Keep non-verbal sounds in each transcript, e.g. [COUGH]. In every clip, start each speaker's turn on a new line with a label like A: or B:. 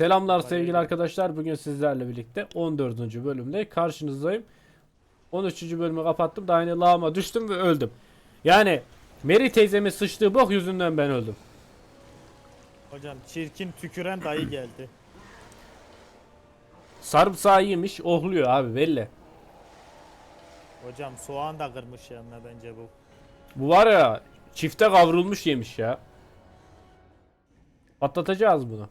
A: Selamlar sevgili arkadaşlar. Bugün sizlerle birlikte 14. bölümde karşınızdayım. 13. bölümü kapattım. Daha yeni lağıma düştüm ve öldüm. Yani Mary teyzemin sıçtığı bok yüzünden ben öldüm.
B: Hocam çirkin tüküren dayı geldi.
A: Sarımsağı yemiş, ohluyor abi belli.
B: Hocam soğan da kırmış yanına bence bu.
A: Bu var ya çifte kavrulmuş yemiş ya. Patlatacağız bunu.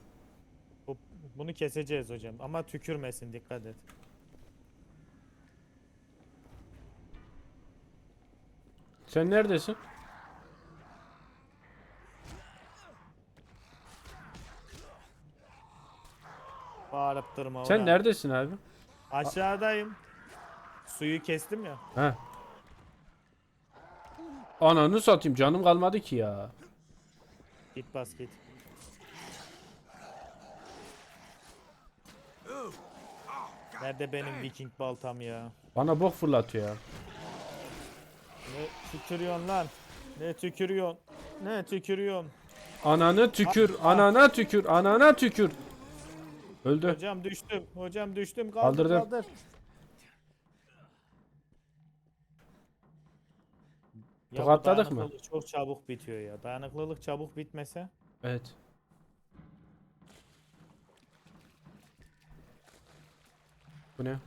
B: Bu. Bunu keseceğiz hocam ama tükürmesin dikkat et.
A: Sen neredesin?
B: Bağırıp durma
A: Sen
B: ulan.
A: neredesin abi?
B: Aşağıdayım. Suyu kestim ya.
A: He. Ananı satayım canım kalmadı ki ya.
B: Git bas git. Nerede benim viking baltam ya?
A: Bana bok fırlatıyor ya.
B: Ne tükürüyorsun lan? Ne tükürüyorsun? Ne tükürüyorsun?
A: Ananı tükür, anana tükür, anana tükür. Öldü.
B: Hocam düştüm. Hocam düştüm. Kaldır,
A: Kaldırdım.
B: kaldır. Ya bu
A: Tokatladık mı?
B: dayanıklılık Çok çabuk bitiyor ya. Dayanıklılık çabuk bitmese.
A: Evet. Bu ne?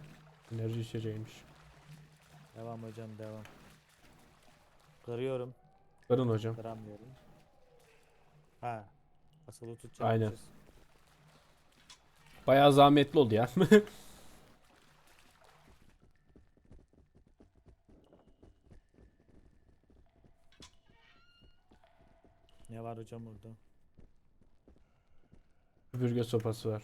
A: Enerji içeceğiymiş.
B: Devam hocam devam. Kırıyorum.
A: Kırın hocam.
B: Kıramıyorum. Ha. Asılı tutacağım.
A: Aynen. Bayağı zahmetli oldu ya. [LAUGHS]
B: Ne var hocam orada?
A: Süpürge sopası var.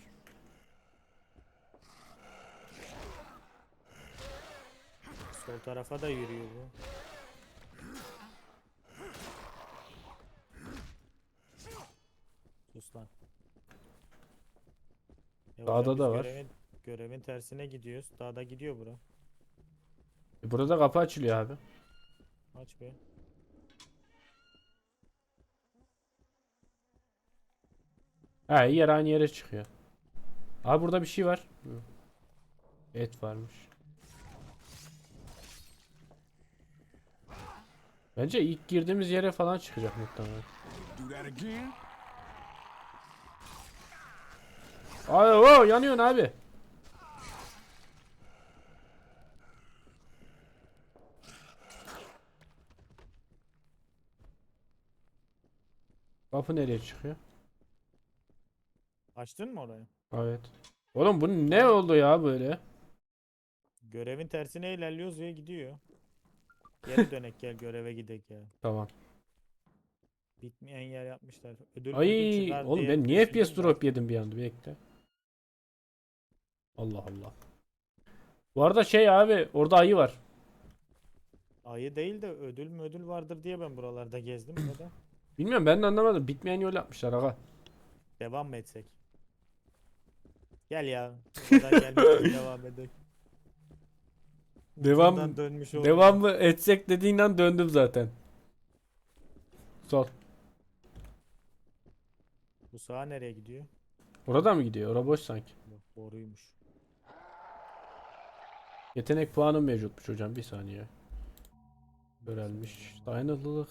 B: Sol tarafa da yürüyor bu. Sus lan. Ya
A: Dağda da var.
B: Görevin, görevin tersine gidiyoruz. Dağda gidiyor bura.
A: E burada kapı açılıyor abi.
B: Aç be.
A: Ha yer aynı yere çıkıyor. Abi burada bir şey var. Et varmış. Bence ilk girdiğimiz yere falan çıkacak muhtemelen. Ay o yanıyorsun abi. Kapı nereye çıkıyor?
B: Açtın mı orayı?
A: Evet. Oğlum bu ne oldu ya böyle?
B: Görevin tersine ilerliyoruz ve gidiyor. Geri dönek gel göreve gidek ya.
A: Tamam.
B: Bitmeyen yer yapmışlar. Ödül ödül
A: Ay
B: çıkar
A: oğlum
B: diye
A: ben niye
B: düşündüm
A: FPS
B: de.
A: drop yedim bir anda bir bekle. Allah Allah. Bu arada şey abi orada ayı var.
B: Ayı değil de ödül mü ödül vardır diye ben buralarda gezdim [CLEARS THROAT] ya da.
A: Bilmiyorum ben de anlamadım. Bitmeyen yol yapmışlar aga.
B: Devam mı etsek? Gel ya. Bu kadar gelmişken [LAUGHS] devam edelim.
A: Devam
B: Ucundan dönmüş oldum.
A: etsek dediğinden döndüm zaten. Sol.
B: Bu sağa nereye gidiyor?
A: Orada mı gidiyor? Orada boş sanki.
B: Yok boruymuş.
A: Yetenek puanı mevcutmuş hocam. Bir saniye. Görelmiş. Dayanıklılık.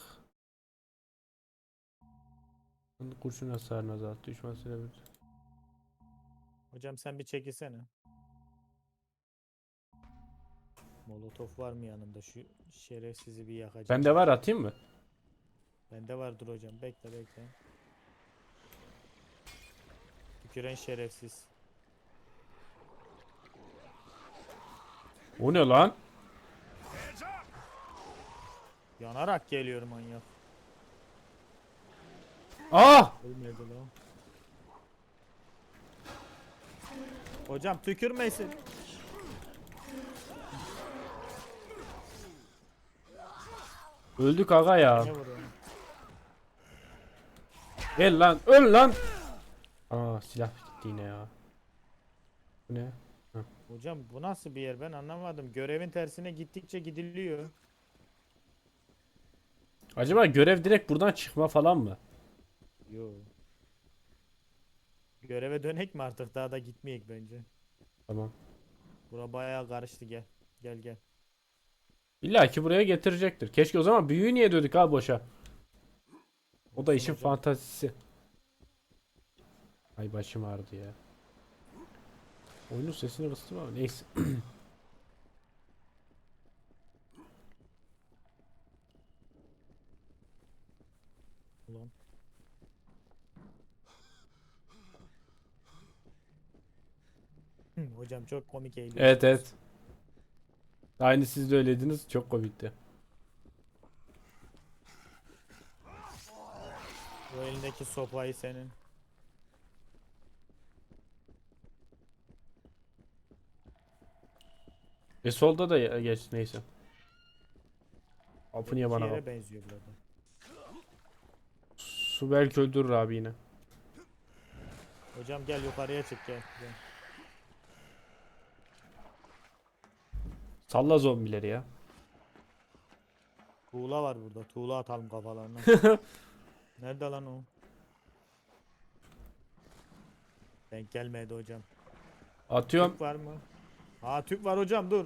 A: Kurşun hasarını azalttı. Düşman silahı.
B: Hocam sen bir çekilsene. Molotof var mı yanında? Şu şerefsizi bir yakacağım.
A: Bende var atayım mı?
B: Bende vardır hocam. Bekle bekle. Tüküren şerefsiz.
A: O ne lan?
B: Yanarak geliyor manyak.
A: Ah!
B: Ölmedi lan. Hocam tükürmesin.
A: Öldük aga ya.
B: Ne vuruyor?
A: Gel lan. Öl lan. Aa silah gitti yine ya. Bu ne?
B: Hocam bu nasıl bir yer ben anlamadım. Görevin tersine gittikçe gidiliyor.
A: Acaba görev direkt buradan çıkma falan mı?
B: Yo. Göreve dönek mi artık? Daha da gitmeyek bence.
A: Tamam.
B: Bura bayağı karıştı gel. Gel gel.
A: İlla ki buraya getirecektir. Keşke o zaman büyüğü niye dödük abi boşa. O da işin
B: hocam.
A: fantazisi. Ay başım ağrıdı ya. Oyunun sesini kıstım ama neyse. [CLEARS THROAT]
B: Ulan. [LAUGHS] Hocam çok komik eğiliyor.
A: evet evet. Aynı siz de öyleydiniz. Çok komikti.
B: Bu elindeki sopayı senin.
A: E solda da ya- geç neyse. Apı niye bana
B: yere
A: bak.
B: benziyor burada.
A: Su belki öldürür abi yine.
B: Hocam gel yukarıya çık gel. gel.
A: Salla zombileri ya.
B: Tuğla var burada. Tuğla atalım kafalarına. [LAUGHS] Nerede lan o? Denk gelmedi hocam.
A: Atıyorum.
B: Tüp var mı? Aa tüp var hocam dur.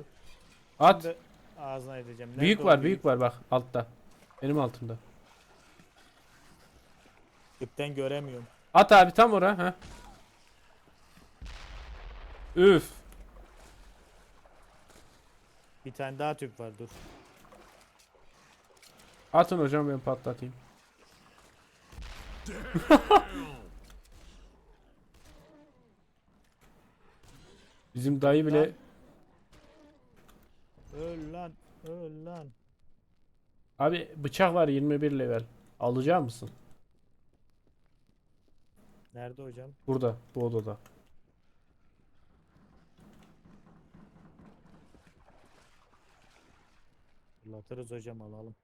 A: At.
B: Şimdi ağzına edeceğim. Nerede
A: Büyük
B: o
A: var, büyük var bak altta. Benim altımda.
B: Tüpten göremiyorum.
A: At abi tam ora ha. Üf.
B: Bir tane daha tüp var dur.
A: Atın hocam ben patlatayım. [LAUGHS] Bizim dayı bile
B: Lan. Öl lan. Öl lan.
A: abi bıçak var 21 level. Alacak mısın?
B: Nerede hocam?
A: Burada bu odada.
B: Fırlatırız hocam alalım.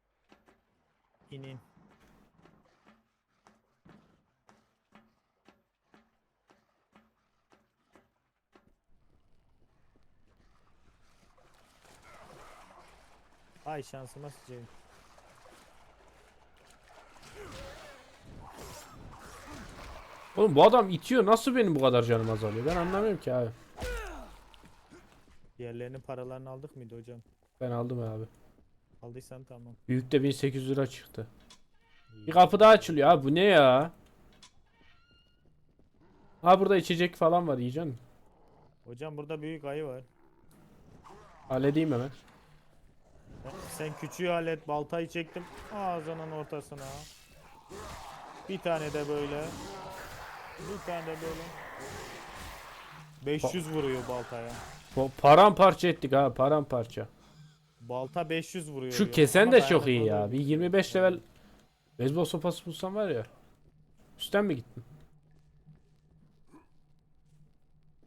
B: İnin. Ay şansıma sıçayım.
A: Oğlum bu adam itiyor nasıl benim bu kadar canım azalıyor ben anlamıyorum ki abi.
B: Diğerlerinin paralarını aldık mıydı hocam?
A: Ben aldım abi.
B: Aldıysan tamam.
A: Büyükte 1800 lira çıktı. Bir kapı daha açılıyor abi bu ne ya? Ha burada içecek falan var yiyeceksin.
B: Hocam burada büyük ayı var.
A: Halledeyim hemen.
B: Sen küçüğü hallet. Baltayı çektim ağzının ortasına. Bir tane de böyle. Bir tane de böyle. 500 vuruyor baltaya.
A: Po- Paramparça ettik ha paramparça.
B: Balta 500 vuruyor.
A: Şu kesen
B: Ama
A: de çok iyi ya. Bir 25 level beyzbol sopası bulsam var ya. Üstten mi gittin?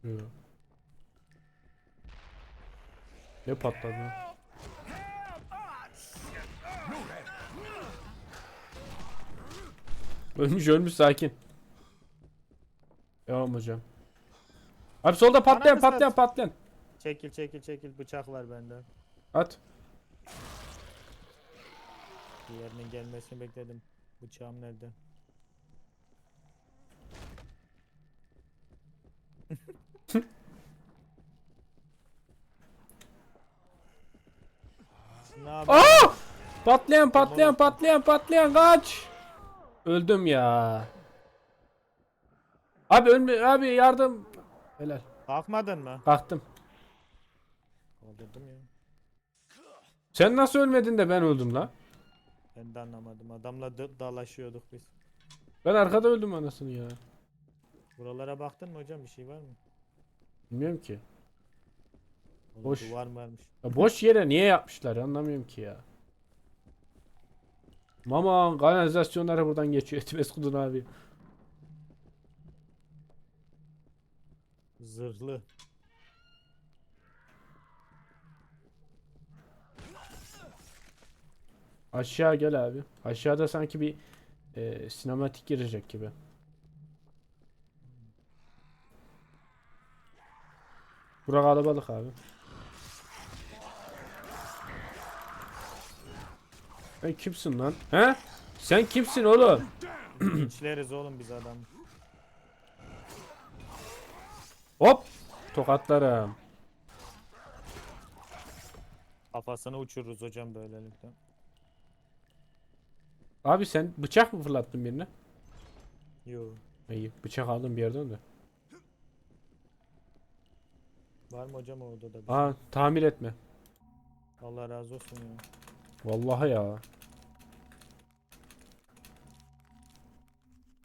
A: Yo. Ne patladı? Ölmüş ölmüş sakin. Devam hocam. Abi solda patlayan
B: Ananı
A: patlayan patlayan.
B: Çekil çekil çekil bıçak var bende.
A: At.
B: Diğerinin gelmesini bekledim. Bıçağım nerede? [LAUGHS] ne yapayım?
A: Aa! Patlayan patlayan patlayan patlayan kaç. Öldüm ya. Abi ölme abi yardım. Helal.
B: Kalkmadın mı?
A: Kalktım.
B: Kaldırdım ya.
A: Sen nasıl ölmedin de ben öldüm la?
B: Ben de anlamadım. Adamla da- dalaşıyorduk biz.
A: Ben arkada öldüm anasını ya.
B: Buralara baktın mı hocam? Bir şey var mı?
A: Bilmiyorum ki.
B: Oğlum
A: Boş.
B: Duvar mı varmış?
A: Ya boş yere niye yapmışlar anlamıyorum ki ya. Mama kanalizasyonları buradan geçiyor. [LAUGHS] Etmeskudun abi.
B: Zırhlı.
A: Aşağı gel abi. Aşağıda sanki bir e, sinematik girecek gibi. Bura kalabalık abi. Sen kimsin lan? He? Sen kimsin oğlum? [CLEARS THROAT]
B: İçleriz oğlum biz adam.
A: Hop. Tokatlarım.
B: Kafasını uçururuz hocam böylelikle.
A: Abi sen bıçak mı fırlattın birine?
B: Yo.
A: İyi bıçak aldım bir yerden de.
B: Var mı hocam orada da bir
A: Aa tamir etme.
B: şey? Allah razı olsun ya.
A: Vallahi ya.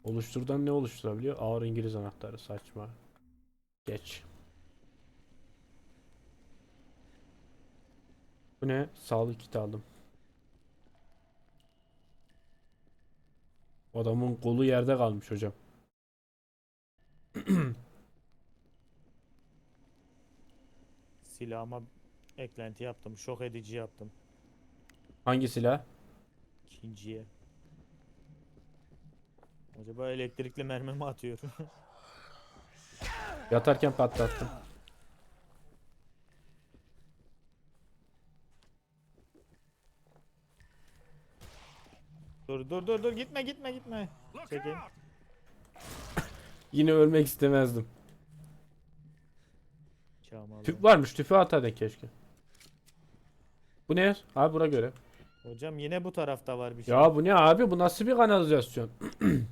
A: Oluşturdan ne oluşturabiliyor? Ağır İngiliz anahtarı saçma. Geç. Bu ne? Sağlık kiti aldım. Adamın kolu yerde kalmış hocam. [CLEARS THROAT]
B: Silahıma eklenti yaptım. Şok edici yaptım.
A: Hangi silah?
B: İkinciye. Acaba elektrikli mermi mi atıyor? [LAUGHS]
A: Yatarken patlattım.
B: Dur dur dur dur gitme gitme gitme. Çekil. [LAUGHS]
A: Yine ölmek istemezdim.
B: Çamalı.
A: Tüp varmış. Tüpü atardın keşke. Bu ne? Abi buna göre.
B: Hocam yine bu tarafta var bir şey.
A: Ya bu ne abi? Bu nasıl bir kanalizasyon? [CLEARS THROAT]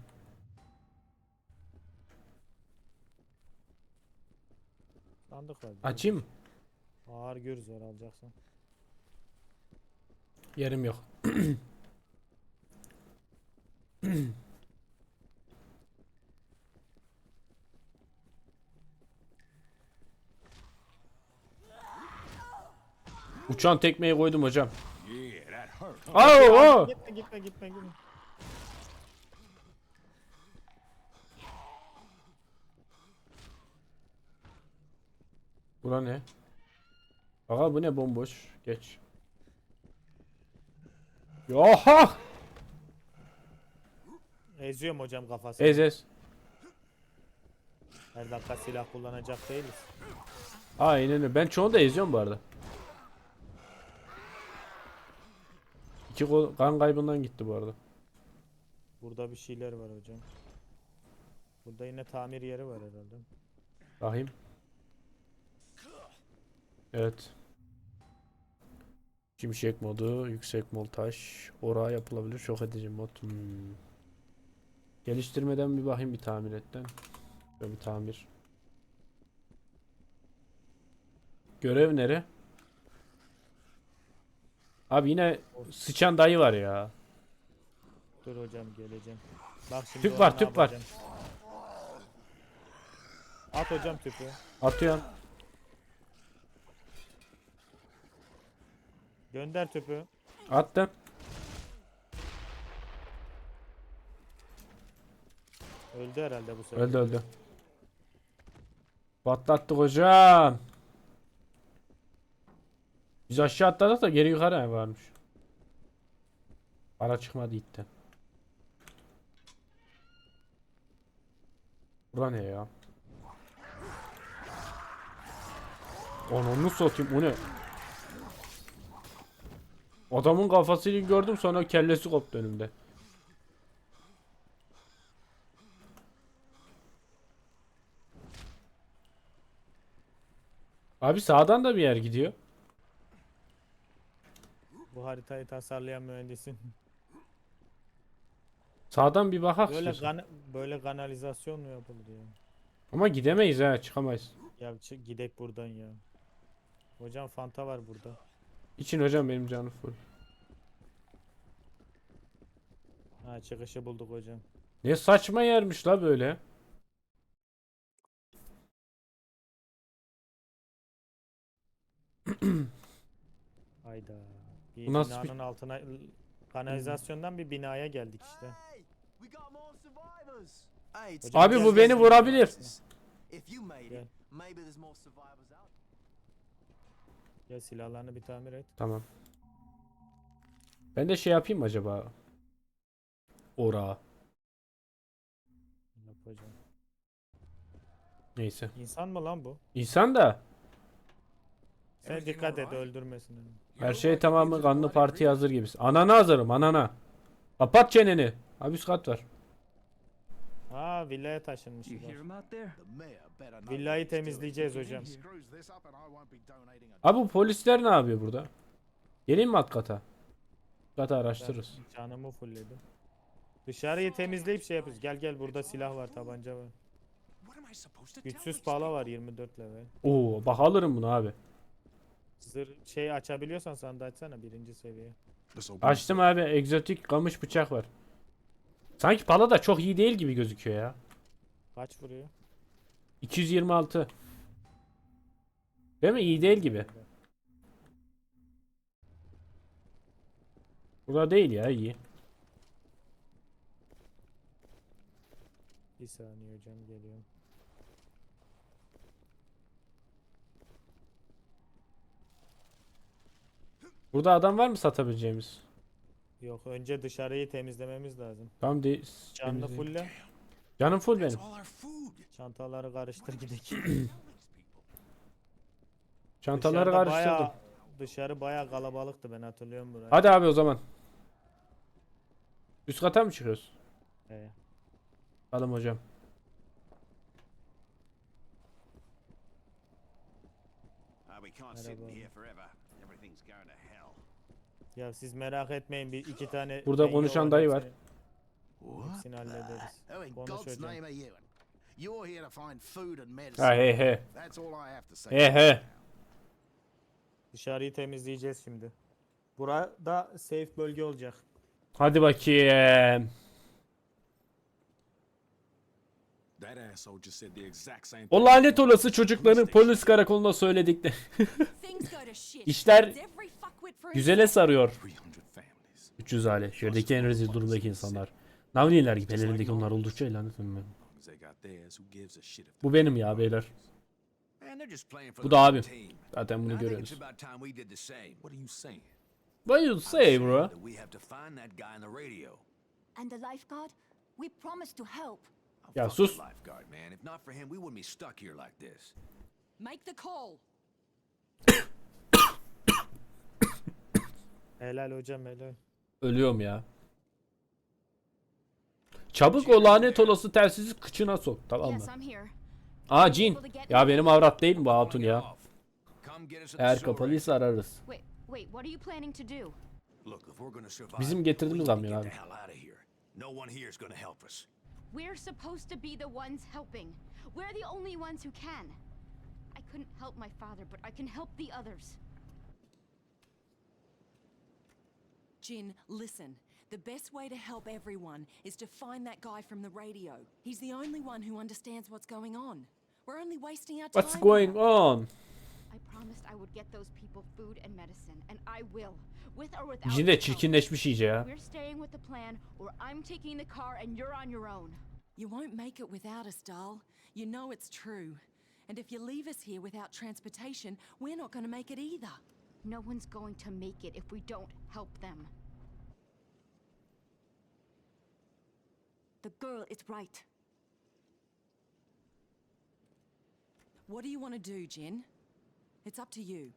B: Sandık var.
A: Açayım mı?
B: Ağır görüz var alacaksan.
A: Yerim yok. [CLEARS THROAT] [CLEARS THROAT] Uçan tekmeyi koydum hocam. Au, au.
B: Gitme gitme gitme gitme.
A: Bura ne? Aga bu ne bomboş. Geç. Yoha!
B: Eziyorum hocam kafasını.
A: Ez ez.
B: Her dakika silah kullanacak değiliz.
A: Aynen öyle. Ben çoğunu da eziyorum bu arada. İki kol- kan kaybından gitti bu arada.
B: Burada bir şeyler var hocam. Burada yine tamir yeri var herhalde.
A: Rahim. Evet. Şimşek modu, yüksek voltaj, ora yapılabilir, şok edici mod. Hmm. Geliştirmeden bir bakayım bir tamir etten. Böyle bir tamir. Görev nere? Abi yine sıçan dayı var ya.
B: Dur hocam geleceğim. Bak şimdi
A: Tüp var, tüp var.
B: At hocam tüpü.
A: Atıyorum.
B: Gönder tüpü.
A: Attım.
B: Öldü herhalde bu sefer.
A: Öldü öldü. Patlattık hocam. Biz aşağı atladık da geri yukarı varmış. Para çıkmadı itten. Bura ne ya? Onu satayım o ne? Adamın kafasını gördüm sonra kellesi koptu önümde. Abi sağdan da bir yer gidiyor.
B: Bu haritayı tasarlayan mühendisin.
A: Sağdan bir bakak
B: Böyle
A: istiyorsan.
B: kan böyle kanalizasyon mu yapıldı ya?
A: Ama gidemeyiz ha çıkamayız.
B: Ya çı- gidek buradan ya. Hocam Fanta var burada.
A: İçin hocam benim canım full.
B: Ha çıkışı bulduk hocam.
A: Ne saçma yermiş la böyle.
B: Bir
A: Bu nasıl bir-
B: binanın altına kanalizasyondan bir binaya geldik işte. Hocam
A: Abi
B: gel
A: bu beni
B: gel.
A: vurabilir.
B: Gel. Ya silahlarını bir tamir et.
A: Tamam. Ben de şey yapayım mı acaba? Ora.
B: Yap hocam.
A: Neyse.
B: İnsan mı lan bu?
A: İnsan da
B: Sen dikkat et öldürmesin.
A: her şey tamamı kanlı partiye hazır gibisin. Anana hazırım anana. Kapat çeneni. Abi üst kat var.
B: Ha Aa villaya
C: know
B: Villayı temizleyeceğiz hocam.
A: Abi bu polisler ne yapıyor burada? Geleyim mi alt kata? Kata araştırırız.
B: Canımı fullledim. Dışarıyı temizleyip şey yapıyoruz. Gel gel burada silah var, tabanca var. Güçsüz pala var 24 level.
A: Oo bak alırım bunu abi.
B: Zır şey açabiliyorsan sandığı açsana birinci seviye.
A: Açtım abi egzotik kamış bıçak var. Sanki pala da çok iyi değil gibi gözüküyor ya.
B: Kaç vuruyor?
A: 226. Değil mi? İyi değil gibi. Bu da değil ya iyi.
B: Bir saniye hocam geliyorum.
A: Burada adam var mı satabileceğimiz?
B: Yok önce dışarıyı temizlememiz lazım.
A: Tamam de
B: Canlı fulle.
A: Canım full benim.
B: Çantaları karıştır gidelim. [CLEARS THROAT]
A: Çantaları
B: Dışarıda
A: karıştırdım.
B: bayağı- dışarı bayağı kalabalıktı ben hatırlıyorum burayı.
A: Hadi abi o zaman. Üst kata mı çıkıyoruz?
B: He.
A: Alım hocam.
D: Uh, we can't sit in
B: Merhaba.
D: here forever.
B: Ya siz merak etmeyin bir iki tane
A: Burada konuşan dayı var.
B: hepsini- hallederiz.
C: Who in
B: Konuş
C: God's
B: hocam.
C: name are you? You're here to find food and medicine.
A: Ha he he.
C: That's all I have to say.
A: He he.
B: Dışarıyı temizleyeceğiz şimdi. Burada safe bölge olacak.
A: Hadi bakayım.
C: That asshole just said the exact same
A: O lanet olası çocukların polis karakoluna söyledikleri. İşler güzele sarıyor.
C: 300 families.
A: 300 aile. Şehirdeki en rezil durumdaki insanlar. Navniler gibi ellerindeki onlar oldukça lanet
C: if
A: Bu benim ya beyler. Bu
D: the
A: da
D: team.
A: Zaten bunu görüyoruz.
C: What you
A: say bro?
D: That we
B: Helal hocam helal.
A: Ölüyorum ya. Çabuk o lanet olası telsizi kıçına sok. Tamam mı? Aa cin. Ya benim avrat değil mi bu hatun ya? Eğer kapalıysa ararız. Bizim getirdiğimiz
D: get
A: abi.
D: No one here is gonna help us.
E: We're supposed to be the ones helping. We're the only ones who can. I couldn't help my father, but I can help the others.
F: Jin, listen. The best way to help everyone is to find that guy from the radio. He's the only one who understands what's going on. We're only wasting our time.
A: What's going
F: here.
A: on?
E: I promised I would get those people food and medicine, and I will. With or without
A: Cin
E: your
A: de
E: help.
A: çirkinleşmiş iyice ya.
E: We're staying with the plan, or I'm taking the car and you're on your own.
F: You won't make it without us, doll. You know it's true. And if you leave us here without transportation, we're not going to make it either.
E: No one's going to make it if we don't help them.
F: The girl is right. What do you want to do, Jin? It's up to you.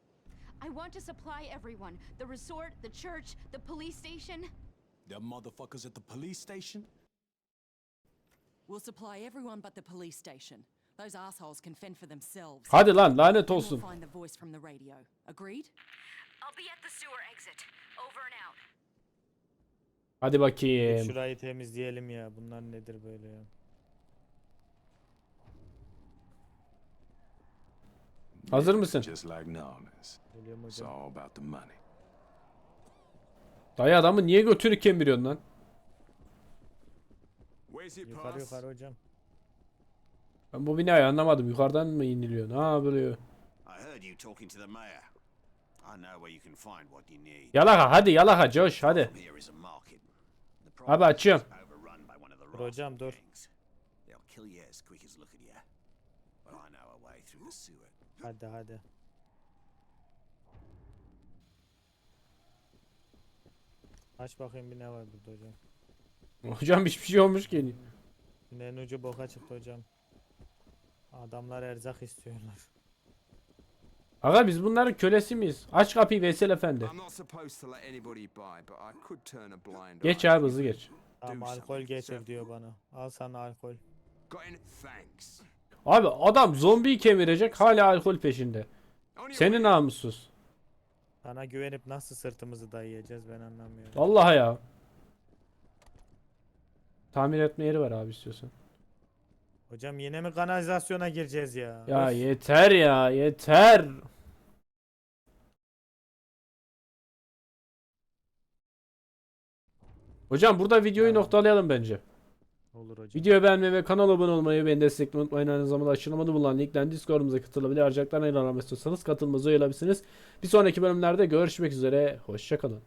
E: I want to supply everyone the resort, the church, the police station.
C: Them motherfuckers at the police station?
F: We'll supply everyone but the police station. Those assholes can fend for themselves.
A: Hadi lan lanet olsun.
F: we'll find the voice from the radio. Agreed?
E: I'll be at the sewer exit. Over and out.
A: Hadi bakayım.
B: Şurayı temizleyelim ya. Bunlar nedir böyle ya?
A: Hazır mısın?
C: Just like Norman's.
B: Geliyorum
C: It's
B: hocam.
C: all about the money.
A: Dayı adamı niye götünü kemiriyorsun lan?
B: Yukarı yukarı hocam.
A: Ben bu binayı anlamadım. Yukarıdan mı iniliyor? Ne yapılıyor?
D: I heard you talking to the mayor. I know where you can find what you need.
A: Yalaka hadi yalaka Josh hadi. Abi açıyorum.
B: hocam, dur.
D: gangs. They'll kill you as quick as look at you. But I know a way through the sewer.
B: Hadi hadi. Aç bakayım bir ne var burada hocam.
A: Hocam hiçbir şey olmuş ki.
B: Yine en ucu boka çıktı hocam. Adamlar erzak istiyorlar.
A: Aga biz bunların kölesi miyiz? Aç kapıyı Veysel Efendi. Geç abi hızlı geç.
B: Tamam alkol getir diyor bana. Al sana alkol.
A: Abi adam zombiyi kemirecek hala alkol peşinde. Senin namussuz.
B: Sana güvenip nasıl sırtımızı dayayacağız ben anlamıyorum.
A: Vallahi ya. Tamir etme yeri var abi istiyorsan.
B: Hocam yine mi kanalizasyona gireceğiz ya?
A: Ya
B: Öf.
A: yeter ya yeter. Hocam burada videoyu
B: Tamam.
A: noktalayalım bence.
B: Olur hocam.
A: Videoyu beğenmeyi ve kanala abone olmayı, beni desteklemeyi unutmayın. Aynı zamanda açıklamada bulunan linkten Discord'umuza katılabilir. Ayrıca ayrılamak istiyorsanız katılmanızı uyarabilirsiniz. Bir sonraki bölümlerde görüşmek üzere. Hoşçakalın.